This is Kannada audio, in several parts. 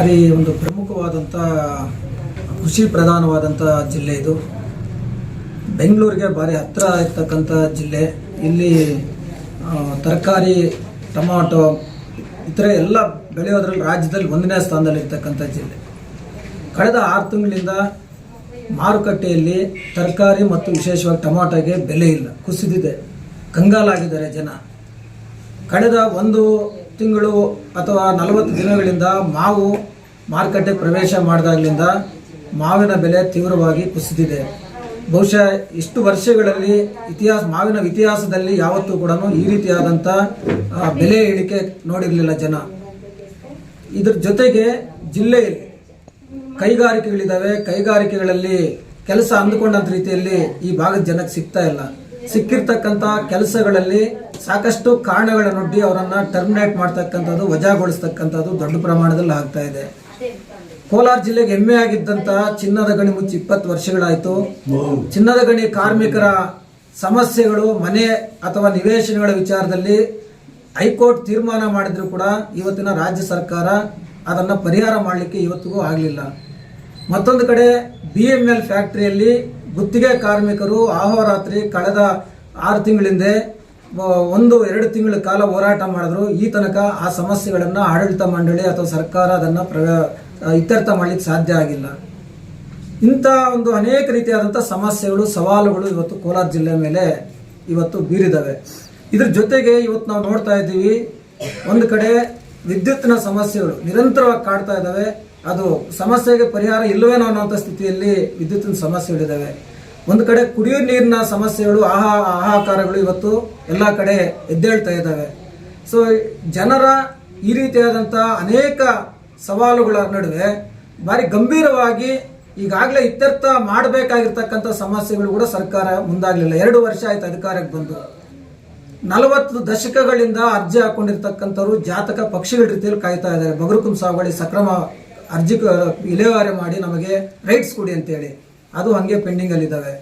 ಭಾರಿ ಒಂದು ಪ್ರಮುಖವಾದಂಥ ಕೃಷಿ ಪ್ರಧಾನವಾದಂಥ ಜಿಲ್ಲೆ ಇದು. ಬೆಂಗಳೂರಿಗೆ ಭಾರಿ ಹತ್ತಿರ ಇರ್ತಕ್ಕಂಥ ಜಿಲ್ಲೆ. ಇಲ್ಲಿ ತರಕಾರಿ, ಟೊಮಾಟೊ, ಇತರೆ ಎಲ್ಲ ಬೆಳೆಯೋದ್ರಲ್ಲಿ ರಾಜ್ಯದಲ್ಲಿ ಒಂದನೇ ಸ್ಥಾನದಲ್ಲಿ ಇರ್ತಕ್ಕಂಥ ಜಿಲ್ಲೆ. ಕಳೆದ ಆರು ತಿಂಗಳಿಂದ ಮಾರುಕಟ್ಟೆಯಲ್ಲಿ ತರಕಾರಿ ಮತ್ತು ವಿಶೇಷವಾಗಿ ಟೊಮಾಟೊಗೆ ಬೆಲೆ ಇಲ್ಲ. ಕುಸಿದಿದೆ. ಕಂಗಾಲಾಗಿದ್ದಾರೆ ಜನ. ಕಳೆದ ಒಂದು ತಿಂಗಳು ಅಥವಾ ನಲವತ್ತು ದಿನಗಳಿಂದ ಮಾವು ಮಾರುಕಟ್ಟೆ ಪ್ರವೇಶ ಮಾಡಿದಾಗಲಿಂದ ಮಾವಿನ ಬೆಲೆ ತೀವ್ರವಾಗಿ ಕುಸಿದಿದೆ. ಬಹುಶಃ ಇಷ್ಟು ವರ್ಷಗಳಲ್ಲಿ ಇತಿಹಾಸ, ಮಾವಿನ ಇತಿಹಾಸದಲ್ಲಿ ಯಾವತ್ತೂ ಕೂಡ ಈ ರೀತಿಯಾದಂಥ ಬೆಲೆ ಇಳಿಕೆ ನೋಡಿರಲಿಲ್ಲ ಜನ. ಇದ್ರ ಜೊತೆಗೆ ಜಿಲ್ಲೆಯಲ್ಲಿ ಕೈಗಾರಿಕೆಗಳಿದ್ದಾವೆ. ಕೈಗಾರಿಕೆಗಳಲ್ಲಿ ಕೆಲಸ ಅಂದುಕೊಂಡಂತ ರೀತಿಯಲ್ಲಿ ಈ ಭಾಗದ ಜನಕ್ಕೆ ಸಿಗ್ತಾ ಇಲ್ಲ. ಸಿಕ್ಕಿರ್ತಕ್ಕಂಥ ಕೆಲಸಗಳಲ್ಲಿ ಸಾಕಷ್ಟು ಕಾರಣಗಳನ್ನೊಡ್ಡಿ ಅವರನ್ನು ಟರ್ಮಿನೇಟ್ ಮಾಡ್ತಕ್ಕಂಥದ್ದು, ವಜಾಗೊಳಿಸ್ತಕ್ಕಂಥದ್ದು ದೊಡ್ಡ ಪ್ರಮಾಣದಲ್ಲಿ ಆಗ್ತಾ ಇದೆ. ಕೋಲಾರ ಜಿಲ್ಲೆಗೆ ಹೆಮ್ಮೆ ಆಗಿದ್ದಂತಹ ಚಿನ್ನದ ಗಣಿ ಮುಚ್ಚಿ ಇಪ್ಪತ್ತು ವರ್ಷಗಳಾಯಿತು. ಚಿನ್ನದ ಗಣಿ ಕಾರ್ಮಿಕರ ಸಮಸ್ಯೆಗಳು, ಮನೆ ಅಥವಾ ನಿವೇಶನಗಳ ವಿಚಾರದಲ್ಲಿ ಹೈಕೋರ್ಟ್ ತೀರ್ಮಾನ ಮಾಡಿದ್ರು ಕೂಡ ಇವತ್ತಿನ ರಾಜ್ಯ ಸರ್ಕಾರ ಅದನ್ನು ಪರಿಹಾರ ಮಾಡಲಿಕ್ಕೆ ಇವತ್ತಿಗೂ ಆಗಲಿಲ್ಲ. ಮತ್ತೊಂದು ಕಡೆ ಬಿ ಎಂ ಎಲ್ ಫ್ಯಾಕ್ಟರಿಯಲ್ಲಿ ಗುತ್ತಿಗೆ ಕಾರ್ಮಿಕರು ಆಹೋರಾತ್ರಿ ಕಳೆದ ಆರು ತಿಂಗಳಿಂದ ಒಂದು, ಎರಡು ತಿಂಗಳ ಕಾಲ ಹೋರಾಟ ಮಾಡಿದ್ರು. ಈ ತನಕ ಆ ಸಮಸ್ಯೆಗಳನ್ನು ಆಡಳಿತ ಮಂಡಳಿ ಅಥವಾ ಸರ್ಕಾರ ಅದನ್ನು ಪ್ರ ಇತ್ಯರ್ಥ ಮಾಡಲಿಕ್ಕೆ ಸಾಧ್ಯ ಆಗಿಲ್ಲ. ಇಂಥ ಒಂದು ಅನೇಕ ರೀತಿಯಾದಂಥ ಸಮಸ್ಯೆಗಳು, ಸವಾಲುಗಳು ಇವತ್ತು ಕೋಲಾರ ಜಿಲ್ಲೆ ಮೇಲೆ ಇವತ್ತು ಬೀರಿದವೆ. ಇದ್ರ ಜೊತೆಗೆ ಇವತ್ತು ನಾವು ನೋಡ್ತಾ ಇದ್ದೀವಿ, ಒಂದು ಕಡೆ ವಿದ್ಯುತ್ತಿನ ಸಮಸ್ಯೆಗಳು ನಿರಂತರವಾಗಿ ಕಾಡ್ತಾ ಇದ್ದಾವೆ. ಅದು ಸಮಸ್ಯೆಗೆ ಪರಿಹಾರ ಇಲ್ಲವೇನೋ ಅನ್ನೋಂಥ ಸ್ಥಿತಿಯಲ್ಲಿ ವಿದ್ಯುತ್ತಿನ ಸಮಸ್ಯೆಗಳಿದ್ದಾವೆ ಒಂದು ಕಡೆ ಕುಡಿಯೋ ನೀರಿನ ಸಮಸ್ಯೆಗಳು, ಆಹಾ ಆಹಾಕಾರಗಳು ಇವತ್ತು ಎಲ್ಲ ಕಡೆ ಎದ್ದೇಳ್ತಾ ಇದ್ದಾವೆ. ಸೊ ಜನರ ಈ ರೀತಿಯಾದಂಥ ಅನೇಕ ಸವಾಲುಗಳ ನಡುವೆ ಭಾರಿ ಗಂಭೀರವಾಗಿ ಈಗಾಗಲೇ ಇತ್ಯರ್ಥ ಮಾಡಬೇಕಾಗಿರ್ತಕ್ಕಂಥ ಸಮಸ್ಯೆಗಳು ಕೂಡ ಸರ್ಕಾರ ಮುಂದಾಗಲಿಲ್ಲ. ಎರಡು ವರ್ಷ ಆಯ್ತು ಅಧಿಕಾರಕ್ಕೆ ಬಂದು. ನಲವತ್ತು ದಶಕಗಳಿಂದ ಅರ್ಜಿ ಹಾಕೊಂಡಿರ್ತಕ್ಕಂಥವ್ರು ಜಾತಕ ಪಕ್ಷಿಗಳ ರೀತಿಯಲ್ಲಿ ಕಾಯ್ತಾ ಇದ್ದಾರೆ. ಬಗರುಕುಂ ಸಾಗುವಳಿ ಸಕ್ರಮ ಅರ್ಜಿ ವಿಲೇವಾರಿ ಮಾಡಿ ನಮಗೆ ರೈಟ್ಸ್ ಕೊಡಿ ಅಂತೇಳಿ. ಅದು ಹಂಗೆ ಪೆಂಡಿಂಗ್ ಅಲ್ಲಿ ಇದಾವೆ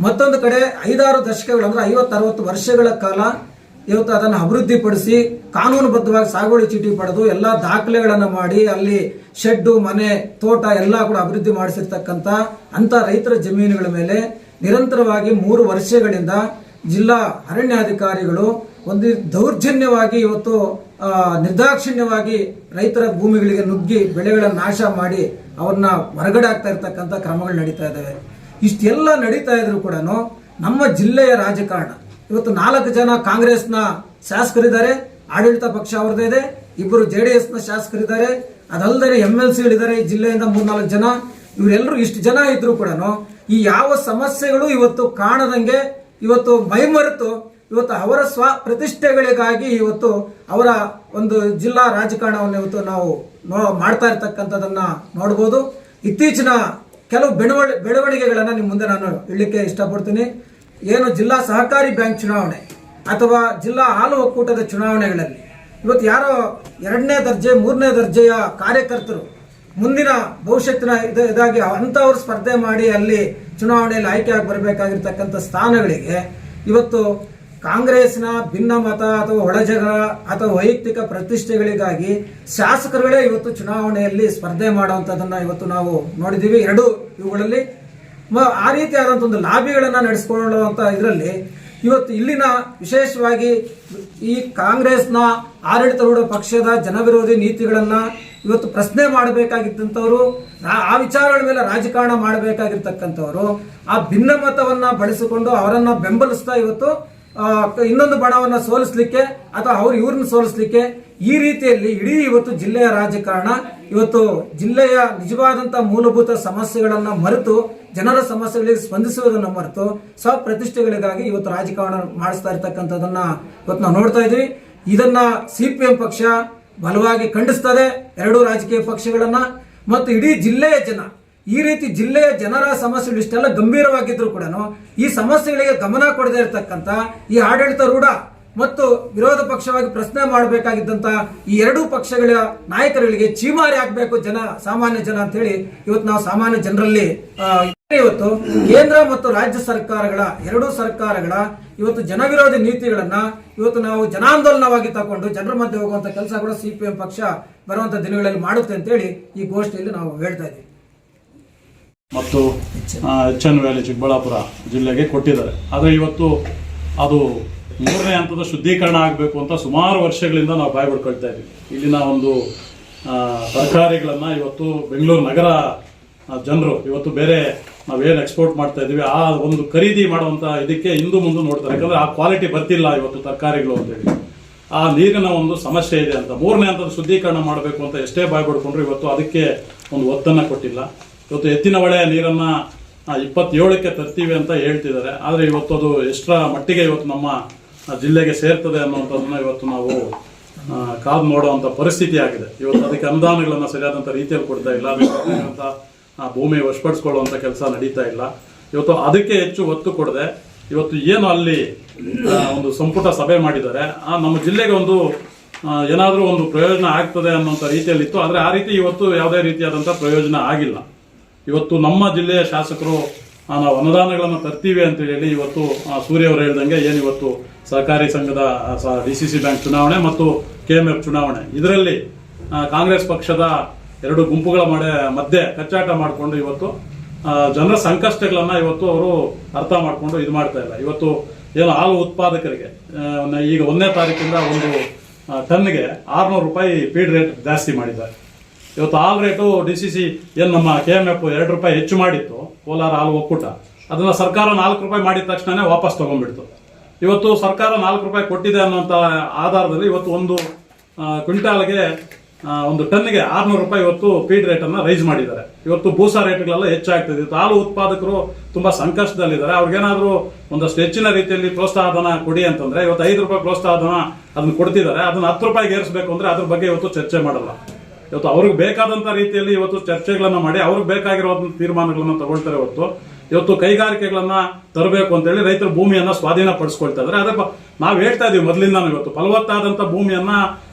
ಮತ್ತೊಂದು ಕಡೆ ಐದಾರು ದಶಕಗಳು ಅಂದ್ರೆ ಐವತ್ತು ಅರವತ್ತು ವರ್ಷಗಳ ಕಾಲ ಇವತ್ತು ಅದನ್ನು ಅಭಿವೃದ್ಧಿಪಡಿಸಿ ಕಾನೂನುಬದ್ಧವಾಗಿ ಸಾಗುವಳಿ ಚೀಟಿ ಪಡೆದು ಎಲ್ಲ ದಾಖಲೆಗಳನ್ನು ಮಾಡಿ ಅಲ್ಲಿ ಶೆಡ್ಡು ಮನೆ, ತೋಟ ಎಲ್ಲ ಕೂಡ ಅಭಿವೃದ್ಧಿ ಮಾಡಿಸಿರ್ತಕ್ಕಂಥ ಅಂತ ರೈತರ ಜಮೀನುಗಳ ಮೇಲೆ ನಿರಂತರವಾಗಿ ಮೂರು ವರ್ಷಗಳಿಂದ ಜಿಲ್ಲಾ ಅರಣ್ಯಾಧಿಕಾರಿಗಳು ಒಂದು ದೌರ್ಜನ್ಯವಾಗಿ ಇವತ್ತು ನಿರ್ದಾಕ್ಷಿಣ್ಯವಾಗಿ ರೈತರ ಭೂಮಿಗಳಿಗೆ ನುಗ್ಗಿ ಬೆಳೆಗಳ ನಾಶ ಮಾಡಿ ಅವ್ರನ್ನ ಹೊರಗಡೆ ಆಗ್ತಾ ಇರ್ತಕ್ಕಂಥ ಕ್ರಮಗಳು ನಡೀತಾ ಇದ್ದಾವೆ. ಇಷ್ಟೆಲ್ಲ ನಡೀತಾ ಇದ್ರು ಕೂಡ ನಮ್ಮ ಜಿಲ್ಲೆಯ ರಾಜಕಾರಣ, ಇವತ್ತು ನಾಲ್ಕು ಜನ ಕಾಂಗ್ರೆಸ್ನ ಶಾಸಕರಿದ್ದಾರೆ, ಆಡಳಿತ ಪಕ್ಷ ಅವ್ರದ್ದೇ ಇದೆ, ಇಬ್ಬರು ಜೆ ಡಿ ಎಸ್ನ ಶಾಸಕರಿದ್ದಾರೆ, ಅದಲ್ಲದೆ ಎಂ ಎಲ್ ಸಿಗಳಿದ್ದಾರೆ ಜಿಲ್ಲೆಯಿಂದ ಮೂರ್ನಾಲ್ಕು ಜನ. ಇವರೆಲ್ಲರೂ ಇಷ್ಟು ಜನ ಇದ್ರು ಕೂಡ ಈ ಯಾವ ಸಮಸ್ಯೆಗಳು ಇವತ್ತು ಕಾಣದಂಗೆ ಇವತ್ತು ಮೈಮರೆತು ಇವತ್ತು ಅವರ ಸ್ವ ಪ್ರತಿಷ್ಠೆಗಳಿಗಾಗಿ ಇವತ್ತು ಅವರ ಒಂದು ಜಿಲ್ಲಾ ರಾಜಕಾರಣವನ್ನು ಇವತ್ತು ನಾವು ನೋ- ಮಾಡ್ತಾ ಇರ್ತಕ್ಕಂಥದ್ದನ್ನ ನೋಡ್ಬೋದು. ಇತ್ತೀಚಿನ ಕೆಲವು ಬೆಳವಣಿ ಬೆಳವಣಿಗೆಗಳನ್ನು ನಿಮ್ಮ ಮುಂದೆ ನಾನು ಹೇಳಲಿಕ್ಕೆ ಇಷ್ಟಪಡ್ತೀನಿ. ಏನು ಜಿಲ್ಲಾ ಸಹಕಾರಿ ಬ್ಯಾಂಕ್ ಚುನಾವಣೆ ಅಥವಾ ಜಿಲ್ಲಾ ಹಾಲು ಒಕ್ಕೂಟದ ಚುನಾವಣೆಗಳಲ್ಲಿ ಇವತ್ತು ಯಾರೋ ಎರಡನೇ ದರ್ಜೆ, ಮೂರನೇ ದರ್ಜೆಯ ಕಾರ್ಯಕರ್ತರು ಮುಂದಿನ ಭವಿಷ್ಯತ್ತಿನ ಇದು ಇದಾಗಿ ಅಂಥವ್ರು ಸ್ಪರ್ಧೆ ಮಾಡಿ ಅಲ್ಲಿ ಚುನಾವಣೆಯಲ್ಲಿ ಆಯ್ಕೆಯಾಗಿ ಬರಬೇಕಾಗಿರ್ತಕ್ಕಂಥ ಸ್ಥಾನಗಳಿಗೆ ಇವತ್ತು ಕಾಂಗ್ರೆಸ್ನ ಭಿನ್ನ ಮತ ಅಥವಾ ಒಳಜಗ ಅಥವಾ ವೈಯಕ್ತಿಕ ಪ್ರತಿಷ್ಠೆಗಳಿಗಾಗಿ ಶಾಸಕರುಗಳೇ ಇವತ್ತು ಚುನಾವಣೆಯಲ್ಲಿ ಸ್ಪರ್ಧೆ ಮಾಡುವಂಥದ್ದನ್ನು ಇವತ್ತು ನಾವು ನೋಡಿದ್ದೀವಿ. ಎರಡು ಇವುಗಳಲ್ಲಿ. ಆ ರೀತಿಯಾದಂಥ ಒಂದು ಲಾಬಿಗಳನ್ನು ನಡೆಸಿಕೊಳ್ಳುವಂತ ಇದರಲ್ಲಿ ಇವತ್ತು ಇಲ್ಲಿನ ವಿಶೇಷವಾಗಿ ಈ ಕಾಂಗ್ರೆಸ್ನ ಆಡಳಿತಾರೂಢ ಪಕ್ಷದ ಜನವಿರೋಧಿ ನೀತಿಗಳನ್ನ ಇವತ್ತು ಪ್ರಶ್ನೆ ಮಾಡಬೇಕಾಗಿದ್ದಂಥವ್ರು, ಆ- ವಿಚಾರಗಳ ಮೇಲೆ ರಾಜಕಾರಣ ಮಾಡಬೇಕಾಗಿರ್ತಕ್ಕಂಥವ್ರು, ಆ ಭಿನ್ನಮತವನ್ನ ಬಳಸಿಕೊಂಡು ಅವರನ್ನ ಬೆಂಬಲಿಸ್ತಾ ಇವತ್ತು ಇನ್ನೊಂದು ಬಣವನ್ನ ಸೋಲಿಸ್ಲಿಕ್ಕೆ ಅಥವಾ ಅವ್ರು ಇವ್ರನ್ನ ಸೋಲಿಸ್ಲಿಕ್ಕೆ ಈ ರೀತಿಯಲ್ಲಿ ಇಡೀ ಇವತ್ತು ಜಿಲ್ಲೆಯ ರಾಜಕಾರಣ, ಇವತ್ತು ಜಿಲ್ಲೆಯ ನಿಜವಾದಂತ ಮೂಲಭೂತ ಸಮಸ್ಯೆಗಳನ್ನ ಮರೆತು, ಜನರ ಸಮಸ್ಯೆಗಳಿಗೆ ಸ್ಪಂದಿಸುವುದನ್ನು ಮರೆತು, ಸ್ವಪ್ರತಿಷ್ಠೆಗಳಿಗಾಗಿ ಇವತ್ತು ರಾಜಕಾರಣ ಮಾಡಿಸ್ತಾ ಇರ್ತಕ್ಕಂಥದ್ದನ್ನು ಇವತ್ತು ನಾವು ನೋಡ್ತಾ ಇದ್ವಿ ಇದನ್ನ ಸಿಪಿಎಂ ಪಕ್ಷ ಬಲವಾಗಿ ಖಂಡಿಸ್ತದೆ ಎರಡೂ ರಾಜಕೀಯ ಪಕ್ಷಗಳನ್ನು ಮತ್ತು ಇಡೀ ಜಿಲ್ಲೆಯ ಜನ. ಈ ರೀತಿ ಜಿಲ್ಲೆಯ ಜನರ ಸಮಸ್ಯೆಗಳು ಇಷ್ಟೆಲ್ಲ ಗಂಭೀರವಾಗಿದ್ದರೂ ಕೂಡ ಈ ಸಮಸ್ಯೆಗಳಿಗೆ ಗಮನ ಕೊಡದೇ ಇರತಕ್ಕಂತ ಈ ಆಡಳಿತ ರೂಢ ಮತ್ತು ವಿರೋಧ ಪಕ್ಷವಾಗಿ ಪ್ರಶ್ನೆ ಮಾಡಬೇಕಾಗಿದ್ದಂತ ಈ ಎರಡೂ ಪಕ್ಷಗಳ ನಾಯಕರುಗಳಿಗೆ ಚೀಮಾರಿ ಆಗಬೇಕು ಜನ, ಸಾಮಾನ್ಯ ಜನ ಅಂತ ಹೇಳಿ ಇವತ್ತು ನಾವು ಸಾಮಾನ್ಯ ಜನರಲ್ಲಿ ಇವತ್ತು ಕೇಂದ್ರ ಮತ್ತು ರಾಜ್ಯ ಸರ್ಕಾರಗಳ, ಎರಡೂ ಸರ್ಕಾರಗಳ ಇವತ್ತು ಜನವಿರೋಧಿ ನೀತಿಗಳನ್ನ ಇವತ್ತು ನಾವು ಜನಾಂದೋಲನವಾಗಿ ತಗೊಂಡು ಜನರ ಮಧ್ಯೆ ಹೋಗುವಂತ ಕೆಲಸ ಕೂಡ ಸಿಪಿಎಂ ಪಕ್ಷ ಬರುವಂತ ದಿನಗಳಲ್ಲಿ ಮಾಡುತ್ತೆ ಅಂತ ಹೇಳಿ ಈ ಗೋಷ್ಠಿಯಲ್ಲಿ ನಾವು ಹೇಳ್ತಾ ಇದ್ದೀವಿ. ಮತ್ತು ಎಚ್ ವ್ಯಾಲಿ ಚಿಕ್ಕಬಳ್ಳಾಪುರ ಜಿಲ್ಲೆಗೆ ಕೊಟ್ಟಿದ್ದಾರೆ. ಆದರೆ ಇವತ್ತು ಅದು ಮೂರನೇ ಹಂತದ ಶುದ್ಧೀಕರಣ ಆಗಬೇಕು ಅಂತ ಸುಮಾರು ವರ್ಷಗಳಿಂದ ನಾವು ಬಾಯ್ ಬಿಡ್ಕೊಳ್ತಾ ಇದ್ದೀವಿ. ಇಲ್ಲಿನ ಒಂದು ತರಕಾರಿಗಳನ್ನ ಇವತ್ತು ಬೆಂಗಳೂರು ನಗರ ಜನರು ಇವತ್ತು ಬೇರೆ ನಾವೇನು ಎಕ್ಸ್ಪೋರ್ಟ್ ಮಾಡ್ತಾ ಇದ್ದೀವಿ ಆ ಒಂದು ಖರೀದಿ ಮಾಡುವಂಥ ಇದಕ್ಕೆ ಹಿಂದೂ ಮುಂದೆ ನೋಡ್ತಾರೆ. ಯಾಕಂದರೆ ಆ ಕ್ವಾಲಿಟಿ ಬರ್ತಿಲ್ಲ ಇವತ್ತು ತರಕಾರಿಗಳು ಅಂತೇಳಿ ಆ ನೀರಿನ ಒಂದು ಸಮಸ್ಯೆ ಇದೆ ಅಂತ. ಮೂರನೇ ಹಂತದ ಶುದ್ಧೀಕರಣ ಮಾಡಬೇಕು ಅಂತ ಎಷ್ಟೇ ಬಾಯ್ ಬಿಡ್ಕೊಂಡ್ರು ಇವತ್ತು ಅದಕ್ಕೆ ಒಂದು ಒತ್ತನ್ನ ಕೊಟ್ಟಿಲ್ಲ. ಇವತ್ತು ಎತ್ತಿನ ಹೊಳೆಯ ನೀರನ್ನ ಇಪ್ಪತ್ತೇಳಕ್ಕೆ ತರ್ತೀವಿ ಅಂತ ಹೇಳ್ತಿದ್ದಾರೆ. ಆದರೆ ಇವತ್ತು ಅದು ಎಷ್ಟರ ಮಟ್ಟಿಗೆ ಇವತ್ತು ನಮ್ಮ ಜಿಲ್ಲೆಗೆ ಸೇರ್ತದೆ ಅನ್ನುವಂಥದ್ದನ್ನ ಇವತ್ತು ನಾವು ಕಾದು ನೋಡುವಂಥ ಪರಿಸ್ಥಿತಿ ಆಗಿದೆ. ಇವತ್ತು ಅದಕ್ಕೆ ಅನುದಾನಗಳನ್ನು ಸರಿಯಾದಂಥ ರೀತಿಯಲ್ಲಿ ಕೊಡ್ತಾ ಇಲ್ಲ. ಆ, ಭೂಮಿ ವಶಪಡಿಸ್ಕೊಳ್ಳುವಂಥ ಕೆಲಸ ನಡೀತಾ ಇಲ್ಲ. ಇವತ್ತು ಅದಕ್ಕೆ ಹೆಚ್ಚು ಒತ್ತು ಕೊಡದೆ. ಇವತ್ತು ಏನು ಅಲ್ಲಿ ಒಂದು ಸಂಪುಟ ಸಭೆ ಮಾಡಿದ್ದಾರೆ. ಆ ನಮ್ಮ ಜಿಲ್ಲೆಗೆ ಒಂದು ಏನಾದರೂ ಒಂದು ಪ್ರಯೋಜನ ಆಗ್ತದೆ ಅನ್ನೋಂಥ ರೀತಿಯಲ್ಲಿತ್ತು. ಆದರೆ ಆ ರೀತಿ ಇವತ್ತು ಯಾವುದೇ ರೀತಿಯಾದಂಥ ಪ್ರಯೋಜನ ಆಗಿಲ್ಲ. ಇವತ್ತು ನಮ್ಮ ಜಿಲ್ಲೆಯ ಶಾಸಕರು ನಾವು ಅನುದಾನಗಳನ್ನು ತರ್ತೀವಿ ಅಂತ ಹೇಳಿ ಇವತ್ತು ಸೂರ್ಯ ಅವರು ಹೇಳ್ದಂಗೆ ಏನು ಇವತ್ತು ಸಹಕಾರಿ ಸಂಘದ ಡಿ ಸಿ ಸಿ ಬ್ಯಾಂಕ್ ಚುನಾವಣೆ ಮತ್ತು ಕೆ ಚುನಾವಣೆ. ಇದರಲ್ಲಿ ಕಾಂಗ್ರೆಸ್ ಪಕ್ಷದ ಎರಡು ಗುಂಪುಗಳ ಮಾಡ ಮಧ್ಯೆ ಕಚ್ಚಾಟ ಮಾಡಿಕೊಂಡು ಇವತ್ತು ಜನರ ಸಂಕಷ್ಟಗಳನ್ನ ಇವತ್ತು ಅವರು ಅರ್ಥ ಮಾಡಿಕೊಂಡು ಇದು ಮಾಡ್ತಾ ಇಲ್ಲ. ಇವತ್ತು ಏನು ಹಾಲು ಉತ್ಪಾದಕರಿಗೆ ಈಗ ಒಂದನೇ ತಾರೀಕಿಂದ ಒಂದು ಟನ್ಗೆ ಆರುನೂರು ರೂಪಾಯಿ ಫೀಡ್ ರೇಟ್ ಜಾಸ್ತಿ ಮಾಡಿದ್ದಾರೆ. ಇವತ್ತು ಹಾಲು ರೇಟು ಡಿ ಸಿ ಸಿ ಏನು ನಮ್ಮ ಕೆ ಎಂ ಎಫ್ ಎರಡು ರೂಪಾಯಿ ಹೆಚ್ಚು ಮಾಡಿತ್ತು, ಕೋಲಾರ ಹಾಲು ಒಕ್ಕೂಟ. ಅದನ್ನ ಸರ್ಕಾರ ನಾಲ್ಕು ರೂಪಾಯಿ ಮಾಡಿದ ತಕ್ಷಣವೇ ವಾಪಸ್ ತಗೊಂಡ್ಬಿಡ್ತು. ಇವತ್ತು ಸರ್ಕಾರ ನಾಲ್ಕು ರೂಪಾಯಿ ಕೊಟ್ಟಿದೆ ಅನ್ನೋಂಥ ಆಧಾರದಲ್ಲಿ ಇವತ್ತು ಒಂದು ಕ್ವಿಂಟಾಲ್ಗೆ ಒಂದು ಟನ್ಗೆ ಆರ್ನೂರು ರೂಪಾಯಿ ಇವತ್ತು ಫೀಡ್ ರೇಟನ್ನು ರೈಸ್ ಮಾಡಿದ್ದಾರೆ. ಇವತ್ತು ಭೂಸಾ ರೇಟ್ಗಳೆಲ್ಲ ಹೆಚ್ಚಾಗ್ತಿದೆ ಹಾಲು ಉತ್ಪಾದಕರು ತುಂಬಾ ಸಂಕಷ್ಟದಲ್ಲಿದ್ದಾರೆ. ಅವ್ರಿಗೇನಾದರೂ ಒಂದಷ್ಟು ಹೆಚ್ಚಿನ ರೀತಿಯಲ್ಲಿ ಪ್ರೋತ್ಸಾಹ ಧನ ಕೊಡಿ ಅಂತಂದ್ರೆ, ಇವತ್ತು ಐದು ರೂಪಾಯಿ ಪ್ರೋತ್ಸಾಹ ಧನ ಅದನ್ನ ಕೊಡ್ತಿದ್ದಾರೆ. ಅದನ್ನ ಹತ್ತು ರೂಪಾಯಿಗೆ ಏರಿಸಬೇಕು ಅಂದ್ರೆ ಅದ್ರ ಬಗ್ಗೆ ಇವತ್ತು ಚರ್ಚೆ ಮಾಡಲ್ಲ. ಇವತ್ತು ಅವ್ರಿಗೆ ಬೇಕಾದಂತ ರೀತಿಯಲ್ಲಿ ಇವತ್ತು ಚರ್ಚೆಗಳನ್ನು ಮಾಡಿ ಅವ್ರಿಗೆ ಬೇಕಾಗಿರೋದನ್ನ ತೀರ್ಮಾನಗಳನ್ನು ತಗೊಳ್ತಾರೆ ಇವತ್ತು ಇವತ್ತು ಕೈಗಾರಿಕೆಗಳನ್ನ ತರಬೇಕು ಅಂತೇಳಿ ರೈತರು ಭೂಮಿಯನ್ನ ಸ್ವಾಧೀನ ಪಡಿಸ್ಕೊಳ್ತಾ ಇದ್ದಾರೆ. ಅದೇ ನಾವು ಹೇಳ್ತಾ ಇದೀವಿ ಮೊದಲಿಂದ ಇವತ್ತು, ಫಲವತ್ತಾದಂತ ಭೂಮಿಯನ್ನ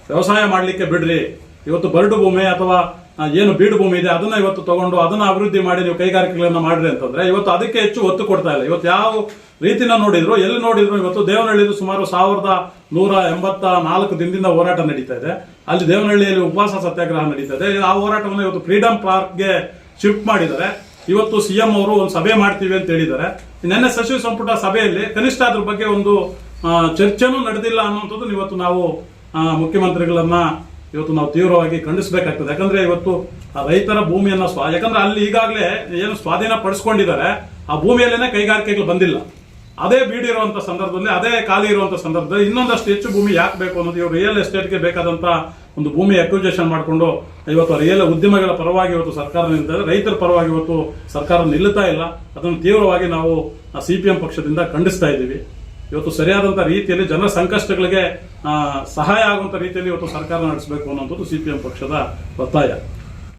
ವ್ಯವಸಾಯ ಮಾಡ್ಲಿಕ್ಕೆ ಬಿಡ್ರಿ. ಇವತ್ತು ಬರಡು ಭೂಮಿ ಅಥವಾ ಏನು ಬೀಡು ಭೂಮಿ ಇದೆ, ಅದನ್ನ ಇವತ್ತು ತಗೊಂಡು ಅದನ್ನ ಅಭಿವೃದ್ಧಿ ಮಾಡಿ ನೀವು ಕೈಗಾರಿಕೆಗಳನ್ನ ಮಾಡ್ರಿ ಅಂತಂದ್ರೆ, ಇವತ್ತು ಅದಕ್ಕೆ ಹೆಚ್ಚು ಒತ್ತು ಕೊಡ್ತಾ ಇಲ್ಲ. ಇವತ್ತು ಯಾವ ರೀತಿನ ನೋಡಿದ್ರು, ಎಲ್ಲಿ ನೋಡಿದ್ರು ಇವತ್ತು ದೇವನಹಳ್ಳಿದು ಸುಮಾರು ಸಾವಿರದ ನೂರ ಎಂಬತ್ತ ನಾಲ್ಕು ದಿನದಿಂದ ಹೋರಾಟ ನಡೀತಾ ಇದೆ. ಅಲ್ಲಿ ದೇವನಹಳ್ಳಿಯಲ್ಲಿ ಉಪವಾಸ ಸತ್ಯಾಗ್ರಹ ನಡೀತಾ ಇದೆ. ಆ ಹೋರಾಟವನ್ನು ಇವತ್ತು ಫ್ರೀಡಂ ಪಾರ್ಕ್ಗೆ ಶಿಫ್ಟ್ ಮಾಡಿದ್ದಾರೆ. ಇವತ್ತು ಸಿಎಂ ಅವರು ಒಂದು ಸಭೆ ಮಾಡ್ತೀವಿ ಅಂತ ಹೇಳಿದ್ದಾರೆ. ನಿನ್ನೆ ಸಚಿವ ಸಂಪುಟ ಸಭೆಯಲ್ಲಿ ಕನಿಷ್ಠ ಅದ್ರ ಬಗ್ಗೆ ಒಂದು ಚರ್ಚೆನೂ ನಡೆದಿಲ್ಲ ಅನ್ನುವಂಥದ್ದು ಇವತ್ತು ನಾವು ಮುಖ್ಯಮಂತ್ರಿಗಳನ್ನ ಇವತ್ತು ನಾವು ತೀವ್ರವಾಗಿ ಖಂಡಿಸಬೇಕಾಗ್ತದೆ. ಯಾಕಂದ್ರೆ ಇವತ್ತು ಆ ರೈತರ ಭೂಮಿಯನ್ನ ಸ್ವಾ, ಯಾಕಂದ್ರೆ ಅಲ್ಲಿ ಈಗಾಗಲೇ ಏನು ಸ್ವಾಧೀನ ಪಡಿಸ್ಕೊಂಡಿದ್ದಾರೆ, ಆ ಭೂಮಿಯಲ್ಲೇನೆ ಕೈಗಾರಿಕೆಗಳು ಬಂದಿಲ್ಲ. ಅದೇ ಬೀಡಿರುವಂತ ಸಂದರ್ಭದಲ್ಲಿ, ಅದೇ ಖಾಲಿ ಇರುವಂತ ಸಂದರ್ಭದಲ್ಲಿ ಇನ್ನೊಂದಷ್ಟು ಹೆಚ್ಚು ಭೂಮಿ ಯಾಕೆ ಬೇಕು ಅನ್ನೋದು ಇವರು ರಿಯಲ್ ಎಸ್ಟೇಟ್ಗೆ ಬೇಕಾದಂತ ಒಂದು ಭೂಮಿ ಅಕ್ವಿಜೇಷನ್ ಮಾಡಿಕೊಂಡು, ಇವತ್ತು ರಿಯಲ್ ಉದ್ಯಮಗಳ ಪರವಾಗಿ ಇವತ್ತು ಸರ್ಕಾರ ನಿಲ್ತಾರೆ ರೈತರ ಪರವಾಗಿ ಇವತ್ತು ಸರ್ಕಾರ ನಿಲ್ಲುತ್ತಾ ಇಲ್ಲ. ಅದನ್ನು ತೀವ್ರವಾಗಿ ನಾವು ಸಿಪಿಎಂ ಪಕ್ಷದಿಂದ ಖಂಡಿಸ್ತಾ ಇದ್ದೀವಿ. ಇವತ್ತು ಸರಿಯಾದಂಥ ರೀತಿಯಲ್ಲಿ ಜನ ಸಂಕಷ್ಟಗಳಿಗೆ ಸಹಾಯ ಆಗುವಂತ ರೀತಿಯಲ್ಲಿ ಇವತ್ತು ಸರ್ಕಾರ ನಡೆಸಬೇಕು ಅನ್ನೋದು ಸಿಪಿಎಂ ಪಕ್ಷದ ಒತ್ತಾಯ.